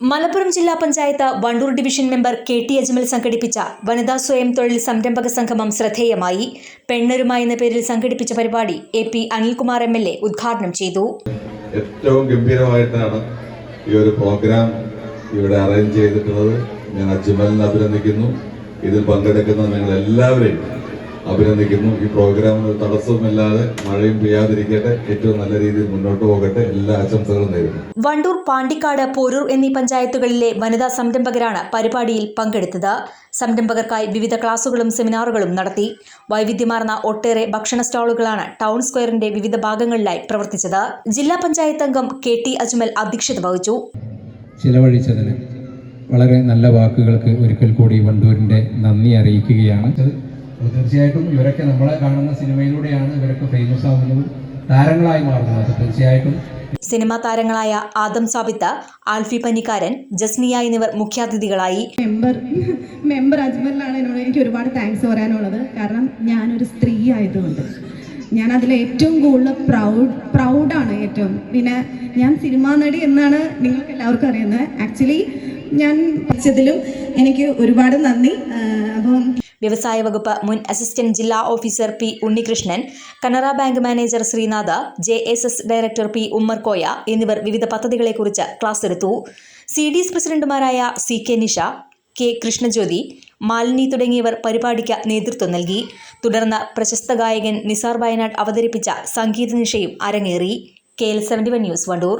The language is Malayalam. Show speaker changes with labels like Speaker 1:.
Speaker 1: മലപ്പുറം ജില്ലാ panchayat Wandoor division member K T Ajmal സംഘടിപ്പിച്ച വനിതാ സ്വയം തൊഴിൽ സംരംഭക സംഗമം ശ്രദ്ധേയമായി. പെണ്ണരുമായി എന്ന പേരിൽ സംഘടിപ്പിച്ച പരിപാടി A P Anilkumar M L A ഉദ്ഘാടനം ചെയ്തു.
Speaker 2: ഏറ്റവും ഗംഭീരമായിട്ടാണ് ഈ ഒരു പ്രോഗ്രാം ഇവിടെ അറേഞ്ച് ചെയ്തിട്ടുള്ളത്. ഞാൻ അജ്മലിനെ അഭിനന്ദിക്കുന്നു. ഇതിൽ പങ്കെടുക്കുന്ന നിങ്ങൾ എല്ലാവരെയും അഭിനന്ദിക്കുന്നു. ഈ പ്രോഗ്രാമിന് തടസ്സമില്ലാതെ തടസ്സവുമില്ലാതെ മഴയും പെയ്യാതിരിക്കട്ടെ. ഏറ്റവും നല്ല രീതിയിൽ മുന്നോട്ട് പോകട്ടെ. എല്ലാ ആശംസകളും നേരുന്നു.
Speaker 1: വണ്ടൂർ പാണ്ടിക്കാട് പോരൂർ എന്നീ പഞ്ചായത്തുകളിലെ വനിതാ സംരംഭകരാണ് പരിപാടിയിൽ പങ്കെടുത്തത്. സംരംഭകർക്കായി വിവിധ ക്ലാസുകളും സെമിനാറുകളും നടത്തി. വൈവിധ്യമാർന്ന ഒട്ടേറെ ഭക്ഷണ സ്റ്റാളുകളാണ് ടൗൺ സ്ക്വയറിന്റെ വിവിധ ഭാഗങ്ങളിലായി പ്രവർത്തിച്ചത്. ജില്ലാ പഞ്ചായത്ത് അംഗം കെ ടി അജ്മൽ അധ്യക്ഷത വഹിച്ചു.
Speaker 3: ചിലവഴിച്ചതിന് വളരെ നല്ല വാക്കുകൾക്ക് ഒരിക്കൽ കൂടി വണ്ടൂരിന്റെ നന്ദി അറിയിക്കുകയാണ്. അപ്പോൾ തീർച്ചയായിട്ടും ഇവരൊക്കെ നമ്മളെ കാണുന്ന സിനിമയിലൂടെയാണ് ഇവരൊക്കെ ഫേമസ് ആകുന്നതും താരങ്ങളായി മാറുന്നത്. അപ്പോൾ തീർച്ചയായിട്ടും
Speaker 1: സിനിമാ താരങ്ങളായ ആദം സാബിത്ത ആൽഫി പനിക്കാരൻ ജസ്നിയ എന്നിവർ മുഖ്യാതിഥികളായി.
Speaker 4: മെമ്പർ മെമ്പർ അജ്മലിനാണ് എന്നോട് എനിക്ക് ഒരുപാട് താങ്ക്സ് പറയാനുള്ളത്. കാരണം ഞാനൊരു സ്ത്രീ ആയതുകൊണ്ട്. ഞാൻ അതിൽ ഏറ്റവും കൂടുതൽ പ്രൗഡ് പ്രൗഡാണ് ഏറ്റവും. പിന്നെ ഞാൻ സിനിമാ നടി എന്നാണ് നിങ്ങൾക്ക് എല്ലാവർക്കും അറിയുന്നത്. ആക്ച്വലി ഞാൻ പഠിച്ചതിലും എനിക്ക് ഒരുപാട് നന്ദി.
Speaker 1: വ്യവസായ വകുപ്പ് മുൻ അസിസ്റ്റന്റ് ജില്ലാ officer P Unnikrishnan Canara bank manager Sreenath J S S director P Ummerkoya എന്നിവർ വിവിധ പദ്ധതികളെക്കുറിച്ച് ക്ലാസ് എടുത്തു സി ഡി എസ് പ്രസിഡന്റുമാരായ C K Nisha K Krishnajyothi Malini തുടങ്ങിയവർ പരിപാടിക്ക് നേതൃത്വം നൽകി. തുടർന്ന് പ്രശസ്ത ഗായകൻ നിസാർ വയനാട് അവതരിപ്പിച്ച സംഗീത നിശയും അരങ്ങേറി. K L seventy one news Wandoor.